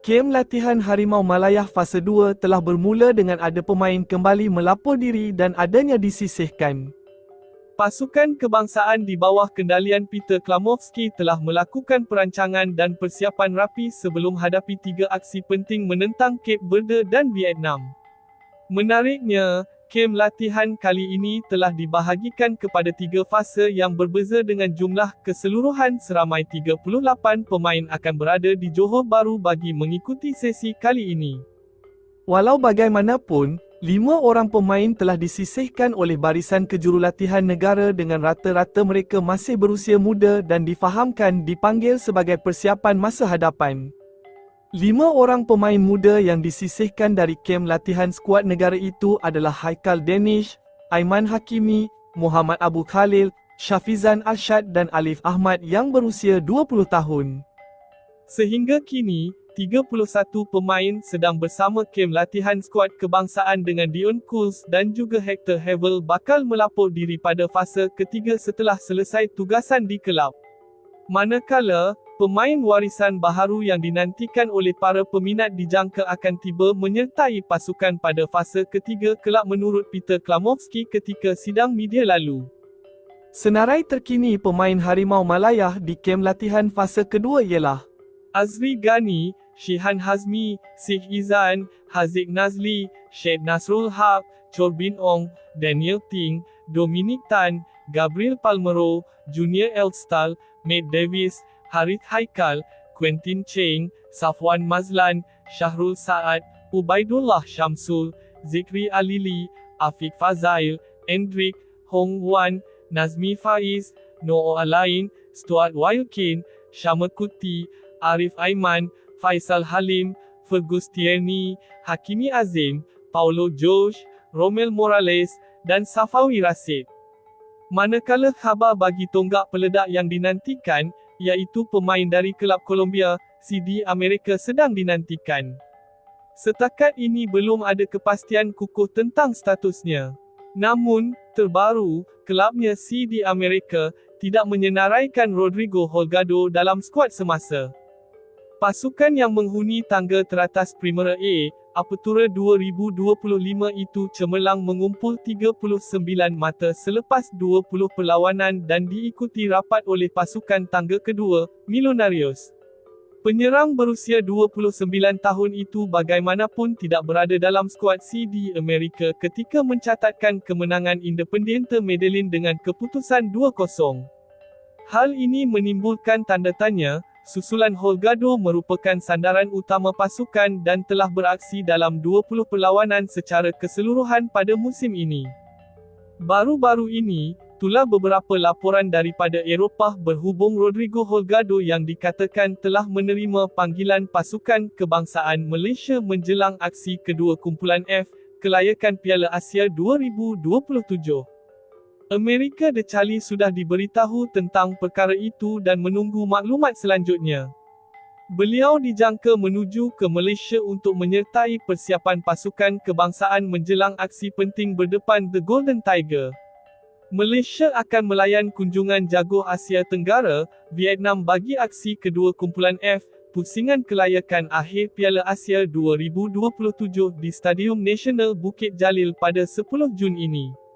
Kem latihan Harimau Malayah fasa 2 telah bermula dengan ada pemain kembali melapor diri dan adanya disisihkan. Pasukan kebangsaan di bawah kendalian Peter Klamovski telah melakukan perancangan dan persiapan rapi sebelum hadapi tiga aksi penting menentang Cape Verde dan Vietnam. Menariknya, kem latihan kali ini telah dibahagikan kepada tiga fasa yang berbeza dengan jumlah keseluruhan seramai 38 pemain akan berada di Johor Bahru bagi mengikuti sesi kali ini. Walau bagaimanapun, lima orang pemain telah disisihkan oleh barisan kejurulatihan negara dengan rata-rata mereka masih berusia muda dan difahamkan dipanggil sebagai persiapan masa hadapan. Lima orang pemain muda yang disisihkan dari kem latihan skuad negara itu adalah Haikal Danish, Aiman Hakimi, Muhammad Abu Khalil, Syafizan Arshad dan Alif Ahmad yang berusia 20 tahun. Sehingga kini, 31 pemain sedang bersama kem latihan skuad kebangsaan dengan Dion Kools dan juga Hector Havel bakal melapor diri pada fasa ketiga setelah selesai tugasan di kelab. Manakala, Pemain warisan baharu yang dinantikan oleh para peminat dijangka akan tiba menyertai pasukan pada fasa ketiga kelab menurut Peter Klamovski ketika sidang media lalu. Senarai terkini pemain Harimau Malayah di kem latihan fasa kedua ialah Azri Ghani, Shihan Hazmi, Sikh Izan, Haziq Nazli, Syed Nasrul Haq, Chor Bin Ong, Daniel Ting, Dominic Tan, Gabriel Palmero, Junior Elstal, Matt Davis, Harith Haikal, Quentin Cheng, Safwan Mazlan, Syahrul Saad, Ubaidullah Shamsul, Zikri Alili, Afiq Fazail, Endrick, Hong Wan, Nazmi Faiz, Noor Alain, Stuart Wilkin, Syamat Kuti, Arif Aiman, Faisal Halim, Fergus Tierney, Hakimi Azim, Paulo Josh, Romel Morales, dan Safawi Rasid. Manakala khabar bagi tonggak peledak yang dinantikan, iaitu pemain dari kelab Colombia, CD Amerika sedang dinantikan. Setakat ini belum ada kepastian kukuh tentang statusnya. Namun, terbaru, kelabnya CD Amerika tidak menyenaraikan Rodrigo Holgado dalam skuad semasa. Pasukan yang menghuni tangga teratas Primera A, Apertura 2025 itu cemerlang mengumpul 39 mata selepas 20 perlawanan dan diikuti rapat oleh pasukan tangga kedua, Millonarios. Penyerang berusia 29 tahun itu bagaimanapun tidak berada dalam skuad CD Amerika ketika mencatatkan kemenangan Independiente Medellin dengan keputusan 2-0. Hal ini menimbulkan tanda tanya, Susulan Holgado merupakan sandaran utama pasukan dan telah beraksi dalam 20 perlawanan secara keseluruhan pada musim ini. Baru-baru ini, tulah beberapa laporan daripada Eropah berhubung Rodrigo Holgado yang dikatakan telah menerima panggilan pasukan kebangsaan Malaysia menjelang aksi kedua kumpulan F, kelayakan Piala Asia 2027. Amerika The Charlie sudah diberitahu tentang perkara itu dan menunggu maklumat selanjutnya. Beliau dijangka menuju ke Malaysia untuk menyertai persiapan pasukan kebangsaan menjelang aksi penting berdepan The Golden Tiger. Malaysia akan melayan kunjungan jaguar Asia Tenggara, Vietnam bagi aksi kedua kumpulan F, pusingan kelayakan akhir Piala Asia 2027 di Stadium Nasional Bukit Jalil pada 10 Jun ini.